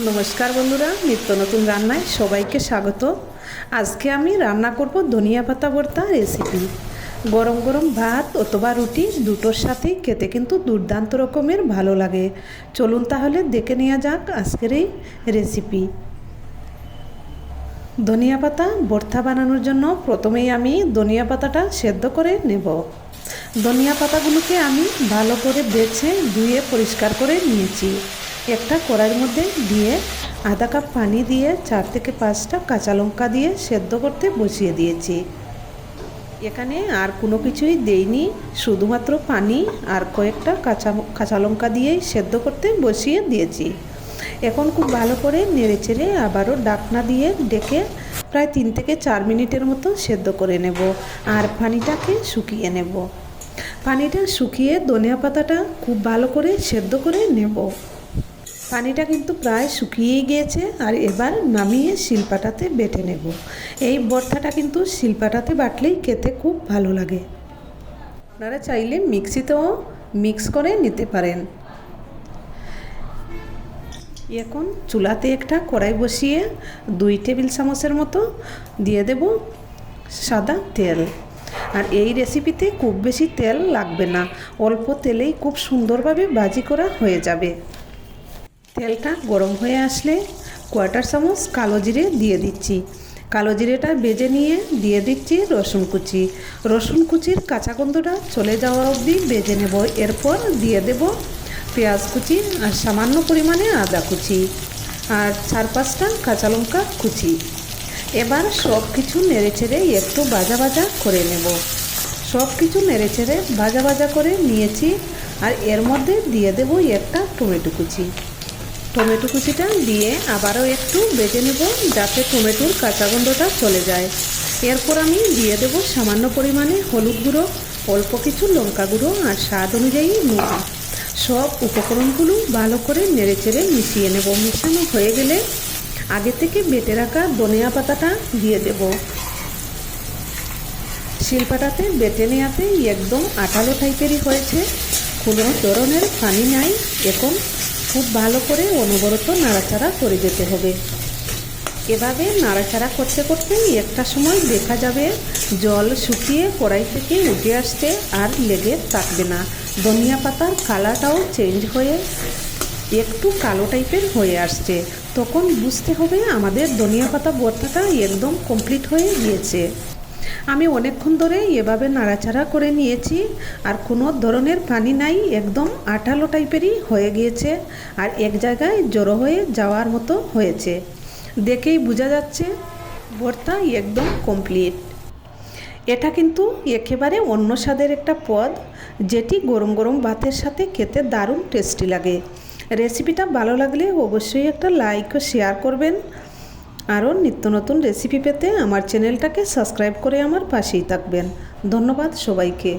নমস্কার বন্ধুরা, নিত্য নতুন রান্নায় সবাইকে স্বাগত। আজকে আমি রান্না করব ধনিয়া পাতা ভর্তা রেসিপি গরম গরম ভাত অথবা রুটি দুটোর সাথেই খেতে কিন্তু দুর্দান্ত রকমের ভালো লাগে। চলুন তাহলে দেখে নেওয়া যাক আজকের এই রেসিপি ধনিয়া পাতা ভর্তা বানানোর জন্য প্রথমেই আমি ধনিয়া পাতাটা সেদ্ধ করে নেব। ধনিয়া পাতাগুলোকে আমি ভালো করে বেছে ধুয়ে পরিষ্কার করে নিয়েছি। একটা কড়াইয়ের মধ্যে দিয়ে আধা কাপ পানি দিয়ে চার থেকে পাঁচটা কাঁচা লঙ্কা দিয়ে সেদ্ধ করতে বসিয়ে দিয়েছি। এখানে আর কোনো কিছুই দেইনি, শুধুমাত্র পানি আর কয়েকটা কাঁচা কাঁচা লঙ্কা দিয়েই সেদ্ধ করতে বসিয়ে দিয়েছি। এখন খুব ভালো করে নেড়ে চেড়ে আবারও ডাকনা দিয়ে ডেকে প্রায় তিন থেকে চার মিনিটের মতো সেদ্ধ করে নেব আর পানিটাকে শুকিয়ে নেব। পানিটা শুকিয়ে ধনিয়া পাতাটা খুব ভালো করে সেদ্ধ করে নেব। পানিটা কিন্তু প্রায় শুকিয়েই গিয়েছে আর এবার নামিয়ে শিলপাটাতে বেটে নেব। এই ভর্তাটা কিন্তু শিলপাটাতে বাটলেই খেতে খুব ভালো লাগে। আপনারা চাইলে মিক্সিতেও মিক্স করে নিতে পারেন। এখন চুলাতে একটা কড়াই বসিয়ে দুই টেবিল চামচের মতো দিয়ে দেব সাদা তেল। আর এই রেসিপিতে খুব বেশি তেল লাগবে না। অল্প তেলেই খুব সুন্দরভাবে ভাজি করা হয়ে যাবে। তেলটা গরম হয়ে আসলে কোয়াটার চামচ কালো জিরে দিয়ে দিচ্ছি। কালো জিরেটা বেজে নিয়ে দিয়ে দিচ্ছি রসুন কুচি। রসুন কুচির কাঁচা গন্ধটা চলে যাওয়া অবধি বেজে নেব। এরপর দিয়ে দেব পেঁয়াজ কুচি আর সামান্য পরিমাণে আদা কুচি আর চার পাঁচটা কাঁচা লঙ্কা কুচি। এবার সব কিছু নেড়ে চেড়ে একটু ভাজা ভাজা করে নেব। সব কিছু নেড়ে চেড়ে ভাজা ভাজা করে নিয়েছি আর এর মধ্যে দিয়ে দেব একটা টমেটো কুচি। টমেটো কুচিটা দিয়ে আবারও একটু বেজে নেব যাতে টমেটোর কাঁচা গন্ধটা চলে যায়। এরপর আমি দিয়ে দেব সামান্য পরিমাণে হলুদ গুঁড়ো, অল্প কিছু লঙ্কা গুঁড়ো আর স্বাদ অনুযায়ী নুন। সব উপকরণগুলো ভালো করে নেড়ে চেড়ে মিশিয়ে নেব। মিশানো হয়ে গেলে আগে থেকে বেটে রাখা ধনিয়া পাতাটা দিয়ে দেব। শিলপাটাতে বেটে নেওয়াতে একদম আঠালো টাইপেরই হয়েছে। কোনো ধরনের পানি নাই এখন খুব ভালো করে অনবরত নাড়াচাড়া করে যেতে হবে। এভাবে নাড়াচাড়া করতে করতে একটা সময় দেখা যাবে জল শুকিয়ে কড়াই থেকে উঠে আসতে আর লেগে থাকবে না। ধনিয়া পাতার কালারটাও চেঞ্জ হয়ে একটু কালো টাইপের হয়ে আসছে। তখন বুঝতে হবে আমাদের ধনিয়া পাতা ভর্তাটা একদম কমপ্লিট হয়ে গিয়েছে। আমি অনেকক্ষণ ধরে এভাবে নাড়াচাড়া করে নিয়েছি, আর কোনো ধরনের পানি নাই, একদম আঠালো টাইপেরই হয়ে গিয়েছে, আর এক জায়গায় জড়ো হয়ে যাওয়ার মতো হয়েছে। দেখেই বোঝা যাচ্ছে ভর্তা একদম কমপ্লিট এটা কিন্তু একেবারে অন্য স্বাদের একটা পদ, যেটি গরম গরম ভাতের সাথে খেতে দারুণ টেস্টি লাগে। রেসিপিটা ভালো লাগলে অবশ্যই একটা লাইক ও শেয়ার করবেন। আরও নিত্য নতুন রেসিপি পেতে আমার চ্যানেলটাকে সাবস্ক্রাইব করে আমার পাশেই থাকবেন। ধন্যবাদ সবাইকে।